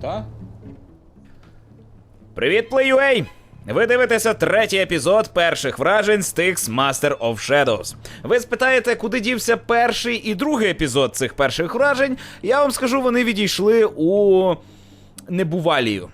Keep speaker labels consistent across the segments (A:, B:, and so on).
A: так?
B: Привіт, PlayUA! Ви дивитеся третій епізод перших вражень Styx Master of Shadows. Ви спитаєте, куди дівся перший і другий епізод цих перших вражень? Я вам скажу, вони відійшли у небувалію.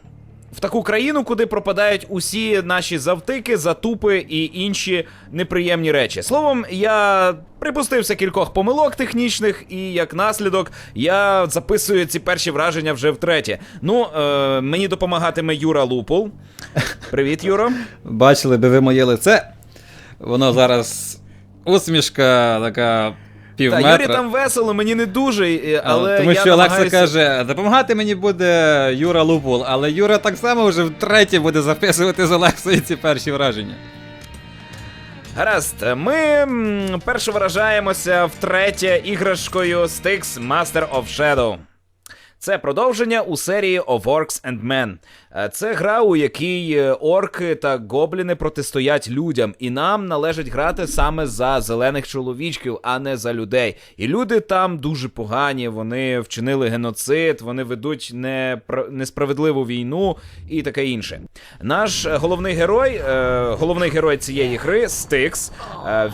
B: В таку країну, куди пропадають усі наші завтики, затупи і інші неприємні речі. Словом, я припустився кількох помилок технічних, і як наслідок я записую ці перші враження вже втретє. Ну, е, мені допомагатиме Юра Лупул. Привіт, Юро.
A: Бачили би ви моє лице. Воно зараз усмішка така пів
B: Та
A: метра.
B: Юрі там весело, мені не дуже, але
A: Тому
B: я
A: що Олекса каже, допомагати мені буде Юра Лубул, але Юра так само вже втретє буде записувати з Олексою ці перші враження.
B: Гаразд, ми перше вражаємося втретє іграшкою Styx Master of Shadow. Це продовження у серії of Orcs and Men. Е, Це гра, у якій е, орки та гобліни протистоять людям, і нам належить грати саме за зелених чоловічків, а не за людей. І люди там дуже погані, вони вчинили геноцид, вони ведуть непра- несправедливу війну і таке інше. Наш е, головний герой, головний герой цієї гри, Стикс,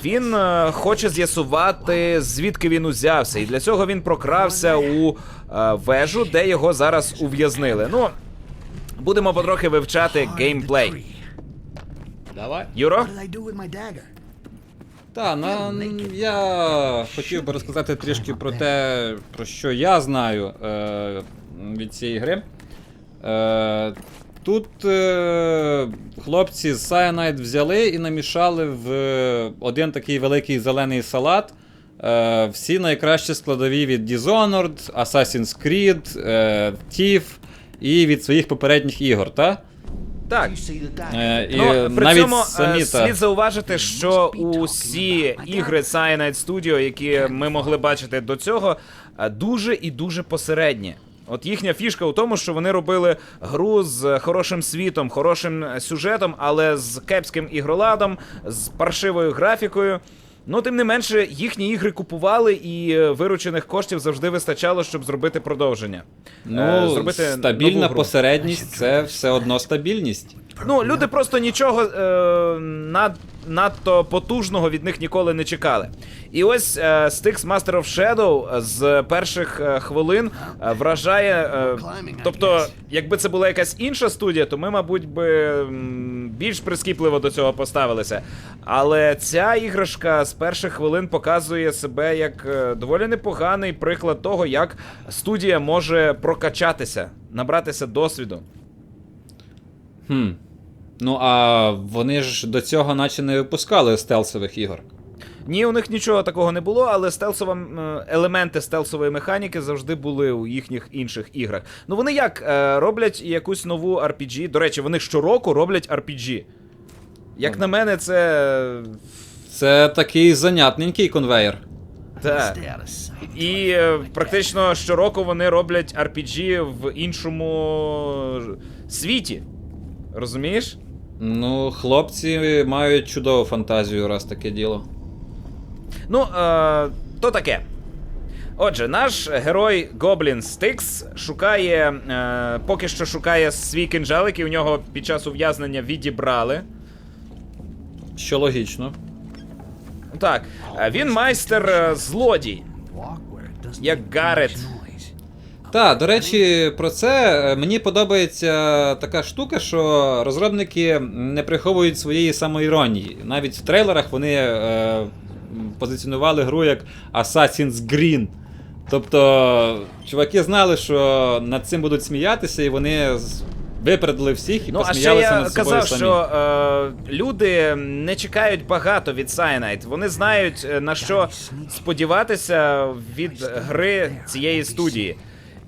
B: він хоче з'ясувати, звідки він узявся, і для цього він прокрався у вежу, де його зараз ув'язнили. Ну, будемо потрохи вивчати геймплей.
A: Давай.
B: Юро?
A: Так, ну я хотів би розказати трішки про те, про що я знаю е, від цієї гри. Е, тут е, хлопці з Cyanide взяли і намішали в один такий великий зелений салат. Е, всі найкращі складові від Dishonored, Assassin's Creed, е, Thief і від своїх попередніх ігор, так?
B: Так.
A: Е, і
B: Ну, при
A: навіть
B: цьому е,
A: та.
B: слід зауважити, що усі ігри Cyanide Studio, які ми могли бачити до цього, е, дуже і дуже посередні. От їхня фішка у тому, що вони робили гру з хорошим світом, хорошим е, сюжетом, але з кепським ігроладом, з паршивою графікою. Ну, тим не менше, їхні ігри купували, і е, виручених коштів завжди вистачало, щоб зробити продовження.
A: Ну,
B: Е, зробити
A: стабільна посередність це все одно стабільність.
B: Ну, люди просто нічого е, над, надто потужного від них ніколи не чекали. І ось е, Styx Master of Shadow з перших е, хвилин е, вражає. Е, тобто, якби це була якась інша студія, то ми, мабуть, би більш прискіпливо до цього поставилися. Але ця іграшка з перших хвилин показує себе як е, доволі непоганий приклад того, як студія може прокачатися, набратися досвіду.
A: Хм. Ну а вони ж до цього наче не випускали стелсових ігор.
B: Ні, у них нічого такого не було, але стелсова е, елементи стелсової механіки завжди були у їхніх інших іграх. Ну вони як е, роблять якусь нову RPG. До речі, вони щороку роблять RPG. Як на мене, це.
A: Це такий занятненький конвейер.
B: Та.
C: Stay out of sight.
B: І е, практично щороку вони роблять RPG в іншому світі. Розумієш?
A: Ну, хлопці мають чудову фантазію, раз таке діло.
B: Ну, е, то таке. Отже, наш герой Гоблін Стикс шукає, е, поки що шукає свій кинджал, який у нього під час ув'язнення відібрали.
A: Що логічно.
B: Так, е, він майстер е, злодій. Як Гарет.
A: Так, до речі, про це е, мені подобається така штука, що розробники не приховують своєї самоіронії. Навіть в трейлерах вони е, позиціонували гру як Assassin's Green. Тобто, чуваки знали, що над цим будуть сміятися, і вони випередили всіх і
B: Ну, а ще
A: посміялися
B: я
A: над собою
B: казав,
A: самі.
B: що е, люди не чекають багато від Cyanide. Вони знають е, на що сподіватися від гри цієї студії.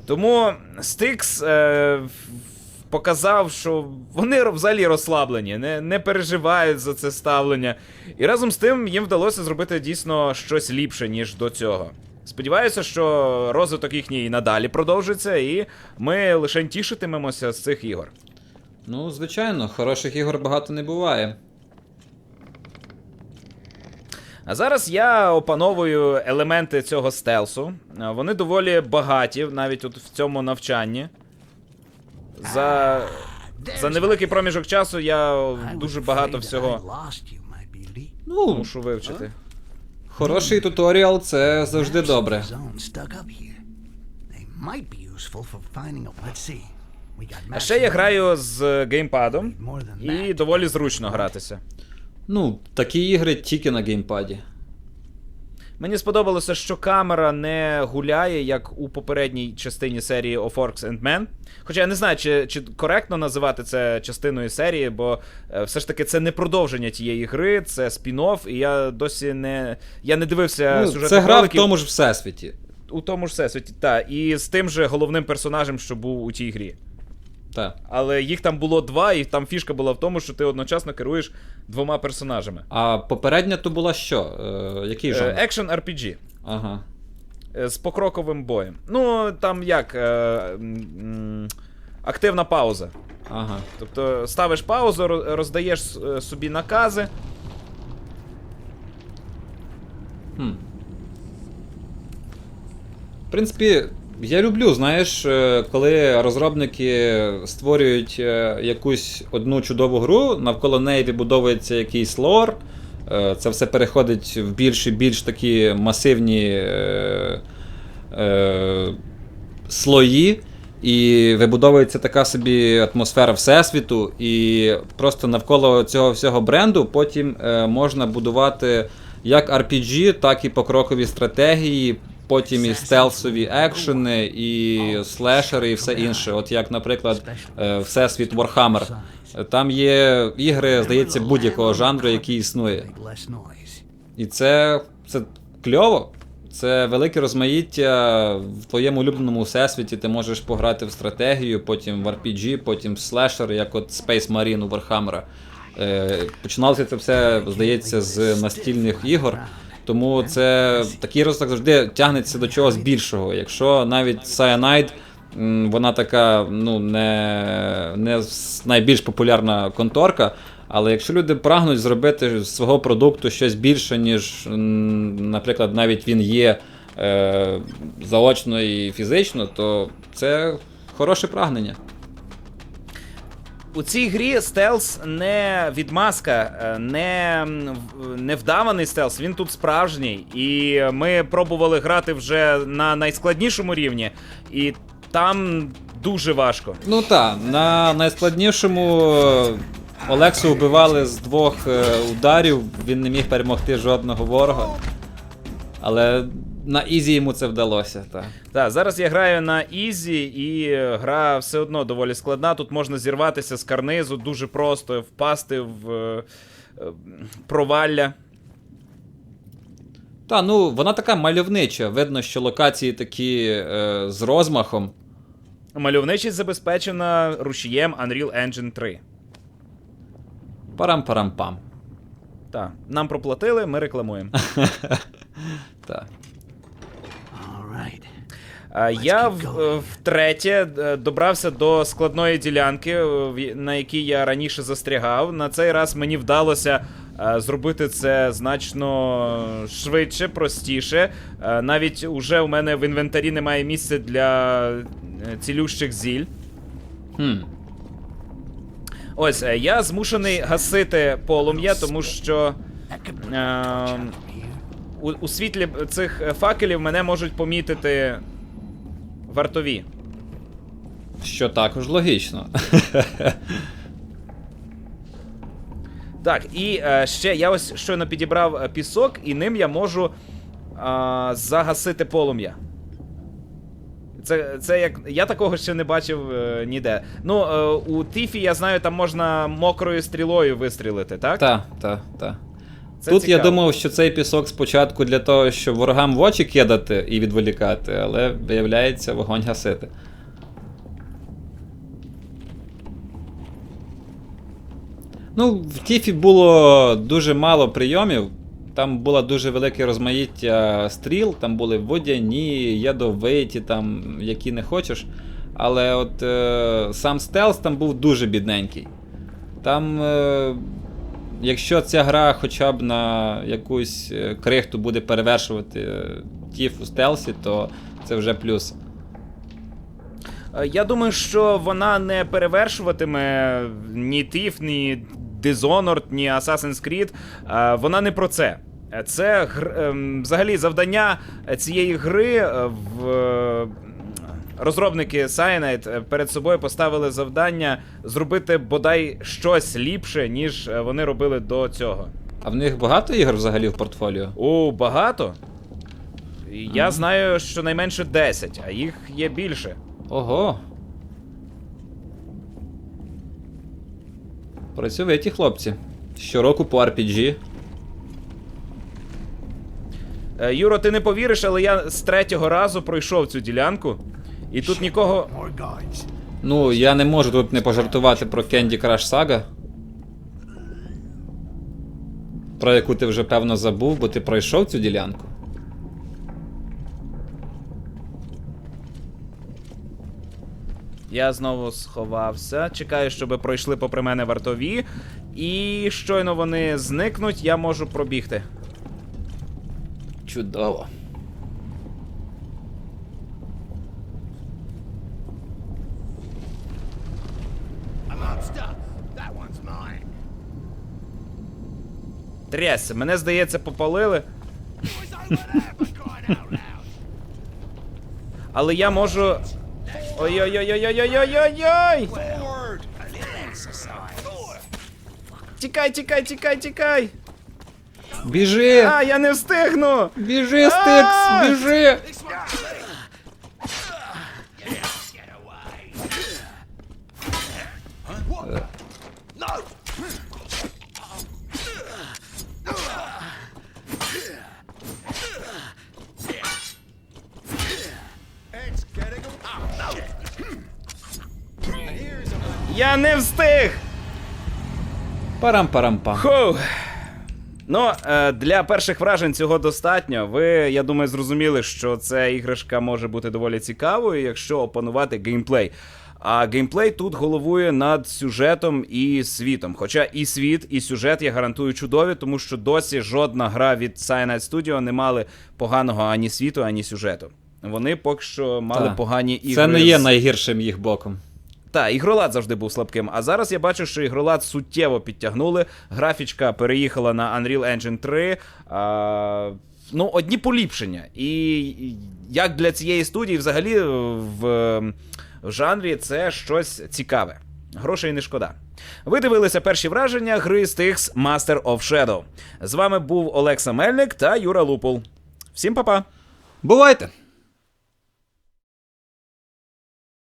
B: Тому Styx е, показав, що вони взагалі розслаблені, не, не переживають за це ставлення. І разом з тим їм вдалося зробити дійсно щось ліпше, ніж до цього. Сподіваюся, що розвиток їхній надалі продовжиться, і ми лише тішитимемося з цих ігор.
A: Ну, звичайно, хороших ігор багато не буває.
B: А зараз я опановую елементи цього стелсу. Вони доволі багаті, навіть от в цьому навчанні. За, за невеликий проміжок часу я дуже багато всього.
A: Ну,
B: мушу вивчити.
A: хороший туторіал це завжди добре.
B: А ще я граю з геймпадом, і доволі зручно гратися.
A: Ну, такі ігри тільки на геймпаді.
B: Мені сподобалося, що камера не гуляє, як у попередній частині серії of Orcs and Men. Хоча я не знаю, чи, чи коректно називати це частиною серії, бо е, все ж таки це не продовження тієї гри, це спін-офф, і я досі не. Я не дивився
A: Ну,
B: сюжетних
A: це гра в тому ж всесвіті.
B: у тому ж всесвіті. Та, і з тим же головним персонажем, що був у тій грі.
A: Так.
B: Але їх там було два, і там фішка була в тому, що ти одночасно керуєш двома персонажами.
A: А попередня то була що? Е, який жанр?
B: Екшен RPG.
A: Ага.
B: Е, З покроковим боєм. Ну, там як. Е, м, активна пауза.
A: Ага.
B: Тобто ставиш паузу, ро- роздаєш е, собі накази.
A: Хм. В принципі, я люблю, знаєш, е, коли розробники створюють е, якусь одну чудову гру, навколо неї відбудовується якийсь лор. е, Це все переходить в більш і більш такі масивні е, е, слої. І вибудовується така собі атмосфера всесвіту, і просто навколо цього всього бренду потім можна будувати як RPG, так і покрокові стратегії, потім і стелсові екшени, і слешери, і все інше. От як, наприклад, е, Всесвіт Warhammer. Там є ігри, здається, будь-якого жанру, який існує. І це, це кльово. Це велике розмаїття в твоєму улюбленому всесвіті. Ти можеш пограти в стратегію, потім в RPG, потім в слешер, як от Space Marine у Warhammer. Е, починалося це все, здається, з настільних ігор. Тому це такий розвиток завжди тягнеться до чогось більшого. Якщо навіть Cyanide, вона така, ну, не, не найбільш популярна конторка. Але якщо люди прагнуть зробити з свого продукту щось більше, ніж, наприклад, навіть він є е, заочно і фізично, то це хороше прагнення.
B: У цій грі стелс не відмазка, е, не, не вдаваний стелс, він тут справжній. І ми пробували грати вже на найскладнішому рівні, і там дуже важко.
A: Ну так, на найскладнішому е, Олексу вбивали з двох е, ударів, він не міг перемогти жодного ворога. Але на Ізі йому це вдалося, так.
B: Так, зараз я граю на Ізі, і е, гра все одно доволі складна. Тут можна зірватися з карнизу дуже просто, впасти в е, е, провалля.
A: Та, ну вона така мальовнича. Видно, що локації такі е, з розмахом.
B: Мальовничість забезпечена рушієм Unreal Engine 3.
A: Парам-парам-пам.
B: Так, нам проплатили, ми рекламуємо.
A: Так.
B: Я в- е, втретє е, добрався до складної ділянки, е, на якій я раніше застрягав. На цей раз мені вдалося е, зробити це значно швидше, простіше. Е, Навіть уже у мене в інвентарі немає місця для е, цілющих зіль.
A: Хм.
B: Ось, е, я змушений гасити полум'я, тому що.
C: Here.
B: У, у світлі цих е, факелів мене можуть помітити вартові.
A: Що також логічно.
B: Так, і е, ще я ось щойно підібрав е, пісок, і ним я можу е, загасити полум'я. Це, це як. Я такого ще не бачив е, ніде. Ну, е, у Тіфі, я знаю, там можна мокрою стрілою вистрілити, так?
A: Так, так, так.
B: Це
A: Тут я думав, що цей пісок спочатку для того, щоб ворогам в очі кидати і відволікати, але виявляється вогонь гасити. Ну, в Тіфі було дуже мало прийомів. Там було дуже велике розмаїття стріл, там були водяні, ядовиті, там, які не хочеш. Але от е, сам стелс там був дуже бідненький. Там, е, якщо ця гра хоча б на якусь е, крихту буде перевершувати е, тіф у стелсі, то це вже плюс.
B: Е, Я думаю, що вона не перевершуватиме ні Thief, ні Dishonored, ні Assassin's Creed. Вона не про це. Це ем, взагалі завдання цієї гри в. Розробники Cyanide е, перед собою поставили завдання зробити бодай щось ліпше, ніж е, вони робили до цього.
A: А в них багато ігор взагалі в портфоліо?
B: О, багато? Я знаю, що найменше 10, а їх є більше.
A: Ого. Працьовиті хлопці. Щороку по RPG.
B: Е, Юро, ти не повіриш, але я з третього разу пройшов цю ділянку, і тут нікого.
A: Ну, я не можу тут не пожартувати про Candy Crush Saga. Про яку ти вже певно забув, бо ти пройшов цю ділянку.
B: Я знову сховався. Чекаю, щоб пройшли попри мене вартові. І щойно вони зникнуть, я можу пробігти.
A: Чудово.
B: Трясся, мене здається, попалили. Але я можу. Ой-ой-ой-ой-ой-ой-ой-ой! Тікай, тікай, тікай, тікай!
A: Біжи!
B: А, я не встигну!
A: Біжи, Стикс! Біжи!
B: Я не встиг!
A: Парам-парам-пам.
B: Фух. Ну, е, для перших вражень цього достатньо. Ви, я думаю, зрозуміли, що ця іграшка може бути доволі цікавою, якщо опанувати геймплей. А геймплей тут головує над сюжетом і світом. Хоча і світ, і сюжет я гарантую чудові, тому що досі жодна гра від Cyanide Studio не мали поганого ані світу, ані сюжету. Вони поки що мали
A: Та.
B: погані ігри.
A: Це не є найгіршим їх боком.
B: Та, ігролад завжди був слабким. А зараз я бачу, що ігролад суттєво підтягнули. Графічка переїхала на Unreal Engine 3. А, ну, одні поліпшення. І як для цієї студії, взагалі, в, жанрі це щось цікаве. Грошей не шкода. Ви дивилися перші враження гри Styx Master of Shadow. З вами був Олекса Мельник та Юра Лупул. Всім па-па!
A: Бувайте!